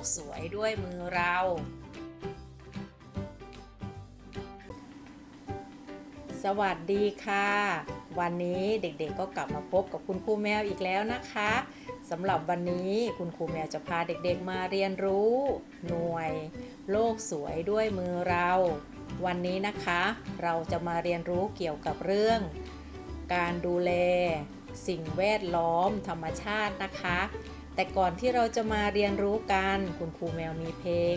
กสวยด้วยมือเรา สวัสดีค่ะ วันนี้เด็กๆก็กลับมาพบกับคุณครูแมวอีกแล้วนะคะสำหรับวันนี้คุณครูแมวจะพาเด็กๆมาเรียนรู้ หน่วย โลกสวยด้วยมือเรา วันนี้นะคะ เราจะมาเรียนรู้เกี่ยวกับเรื่อง การดูแล สิ่งแวดล้อมธรรมชาตินะคะ แต่ก่อนที่เราจะมาเรียนรู้กัน คุณครูแมวมีเพลง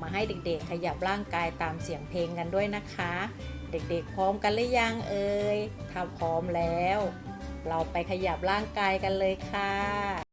มาให้เด็กๆขยับร่างกายตามเสียงเพลงกันด้วยนะคะ เด็กๆพร้อมกันหรือยังเอ่ยถ้าพร้อมแล้ว เราไปขยับร่างกายกันเลยค่ะทะ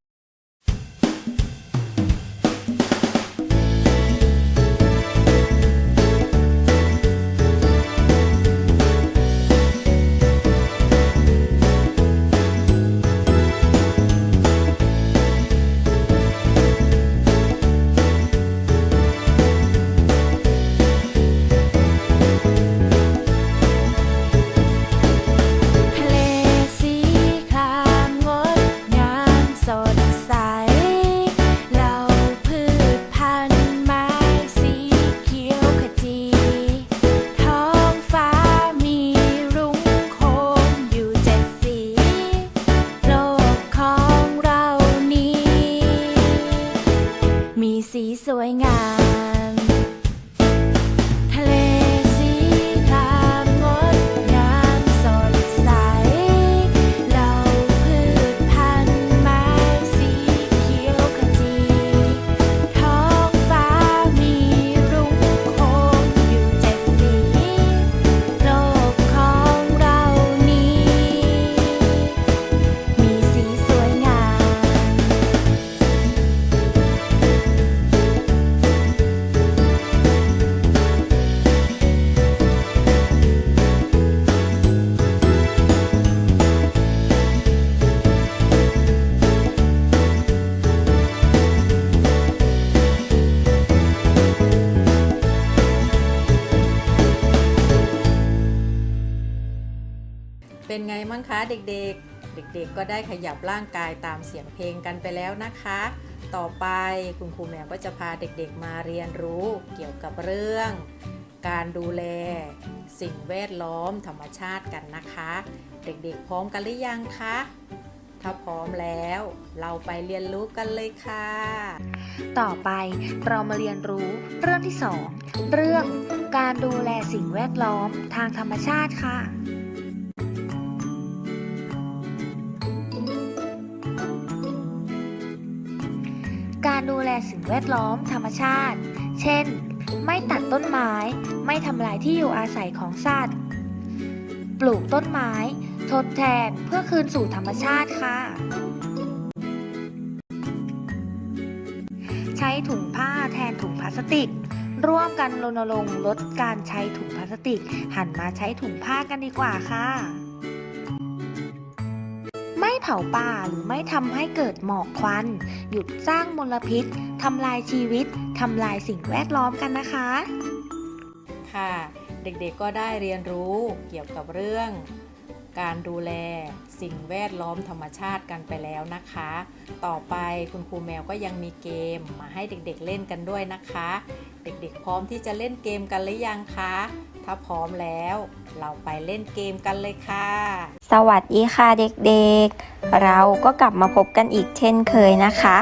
เป็นไงมั่งคะเด็กๆ เด็กๆ ก็ได้ขยับร่างกายตามเสียงเพลงกันไปแล้วนะคะ ต่อไปคุณครูแมวก็จะพาเด็กๆมาเรียนรู้เกี่ยวกับเรื่อง การดูแล สิ่งแวดล้อมธรรมชาติกันนะคะ เด็กๆ พร้อมกันหรือยังคะ ถ้าพร้อมแล้ว เราไปเรียนรู้กันเลยค่ะ ต่อไปเรามาเรียนรู้เรื่องที่ 2 เรื่องการดูแลสิ่งแวดล้อมทางธรรมชาติค่ะ ดูแลสิ่งแวดล้อมธรรมชาติ เช่น ไม่ตัดต้นไม้ ไม่ทำลายที่อยู่อาศัยของสัตว์ ปลูกต้นไม้ ทดแทนเพื่อคืนสู่ธรรมชาติค่ะ ใช้ถุงผ้าแทนถุงพลาสติก ร่วมกันรณรงค์ลดการใช้ถุงพลาสติก หันมาใช้ถุงผ้ากันดีกว่าค่ะ เผาป่าหรือไม่ทำให้เกิดหมอกควัน หยุดสร้างมลพิษทำลายชีวิตทำลายสิ่งแวดล้อมกันนะคะ ค่ะ เด็กๆก็ได้เรียนรู้เกี่ยวกับเรื่อง การดูแลสิ่งแวดล้อมธรรมชาติกันไปแล้วนะคะ ต่อไปคุณครูแมวก็ยังมีเกมมาให้เด็กๆเล่นกันด้วยนะคะ เด็กๆพร้อมที่จะเล่นเกมกันหรือยังคะ ถ้าพร้อมแล้ว เราไปเล่นเกมกันเลยค่ะ สวัสดีค่ะเด็กๆ เราก็กลับมาพบกันอีกเช่นเคยนะคะ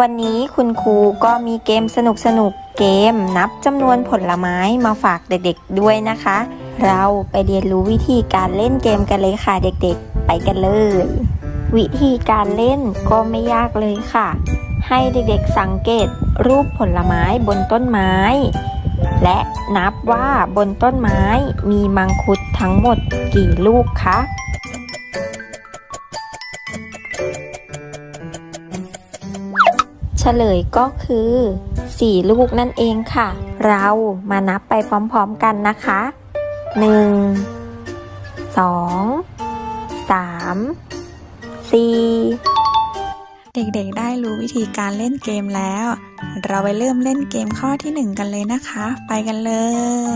วันนี้คุณครูก็มีเกมสนุกๆเกมนับจำนวนผลไม้มาฝากเด็กๆด้วยนะคะ เราไปเรียนรู้วิธีการเล่นเกมกันเลยค่ะเด็กๆ ไปกันเลย วิธีการเล่นก็ไม่ยากเลยค่ะ ให้เด็กๆสังเกตรูปผลไม้บนต้นไม้ และนับว่าบนต้นไม้มีมังคุดทั้งหมดกี่ลูกคะเฉลยก็คือ 4 ลูกนั่นเองค่ะ เรามานับไปพร้อมๆกันนะคะ 1 2 3 4 เด็กๆ ได้รู้วิธีการเล่นเกมแล้ว เราไปเริ่มเล่นเกมข้อที่หนึ่งกันเลยนะคะ ไปกันเล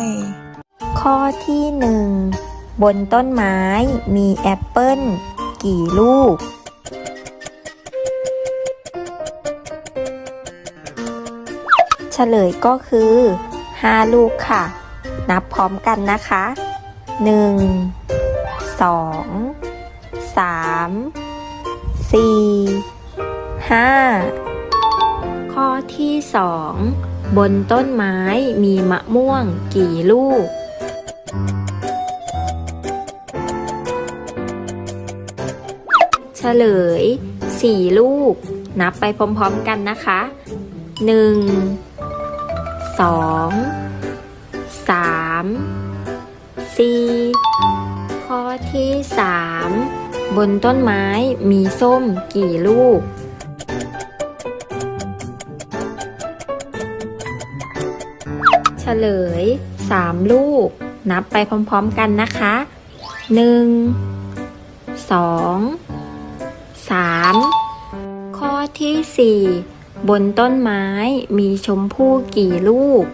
ย ข้อที่หนึ่งบนต้นไม้มีแอปเปิ้ลกี่ลูก เฉลยก็คือ 5 ลูกค่ะ นับพร้อมกันนะคะ 1 2 3 4 5 ข้อที่ 2 บนต้นไม้มีมะม่วงกี่ลูก เฉลย 4 ลูก นับไปพร้อมๆกันนะคะ 1 2 3 4 ข้อที่ 3 บนต้นไม้มีส้มกี่ลูก ฉลย 3 ลูก นับไปพร้อมๆกันนะคะ 1 2 3 ข้อที่ 4 บนต้นไม้มีชมพู่กี่ลูก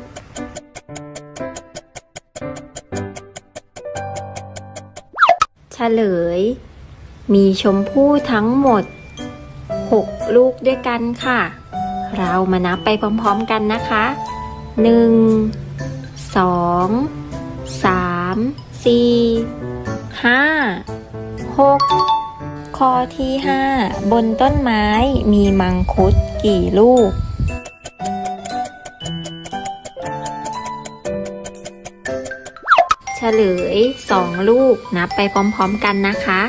เฉลย มีชมพู่ทั้งหมด 6 ลูกด้วยกันค่ะ เรามานับไปพร้อมๆกันนะคะ 1 2 3 4 5 6ข้อที่5บนต้นไม้มีมังคุดกี่ลูกเฉลย 2 ลูกนับไปพร้อมๆกันนะคะ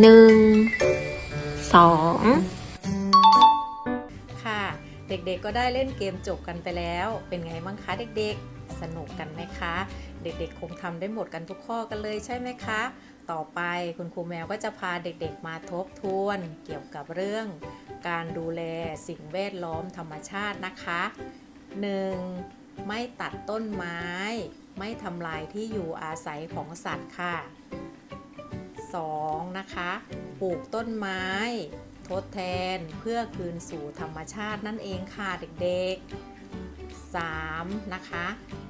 1 2 ค่ะ เด็กๆก็ได้เล่นเกมจบกันไปแล้ว เป็นไงบ้างคะเด็กๆ สนุกกันไหมคะ เด็กๆ คงทำได้หมดกันทุกข้อกันเลยใช่ไหมคะ ต่อไปคุณครูแมวก็จะพาเด็กๆ มาทบทวน เกี่ยวกับเรื่อง การดูแลสิ่งแวดล้อมธรรมชาตินะคะ 1. ไม่ตัดต้นไม้ ไม่ทำลายที่อยู่อาศัยของสัตว์ค่ะ 2. นะคะ ปลูกต้นไม้ ทดแทนเพื่อคืนสู่ธรรมชาตินั่นเองค่ะเด็กๆ 3. นะคะ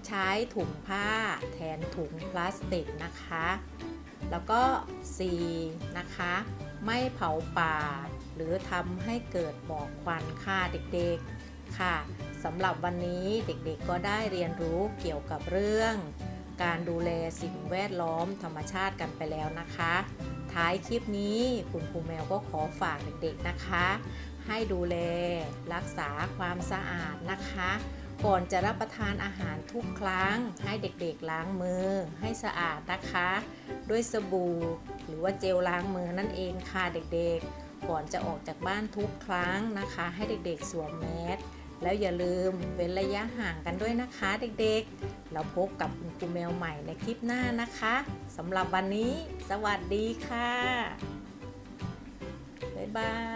ใช้ถุงผ้าแทนถุงพลาสติกนะคะ แล้วก็ 4. นะคะ ไม่เผาป่า หรือทำให้เกิดหมอกควันค่ะเด็กๆค่ะสำหรับวันนี้เด็กๆก็ได้เรียนรู้เกี่ยวกับเรื่อง การดูแลสิ่งแวดล้อมธรรมชาติกันไปแล้วนะคะ ท้ายคลิปนี้คุณครูแมวก็ขอฝากเด็กๆนะคะให้ดูแลรักษาความสะอาดนะคะ ก่อนจะรับประทานอาหารทุกครั้ง ให้เด็กๆล้างมือ ให้สะอาดนะคะ ด้วยสบู่หรือว่าเจลล้างมือนั่นเองค่ะเด็กๆ ก่อนจะออกจากบ้านทุกครั้งนะคะ ให้เด็กๆสวมแมสแล้วอย่าลืมเว้นระยะห่างกันด้วยนะคะเด็กๆ เราพบกับคุณครูแมวใหม่ในคลิปหน้านะคะสำหรับวันนี้ สวัสดีค่ะ บ๊ายบาย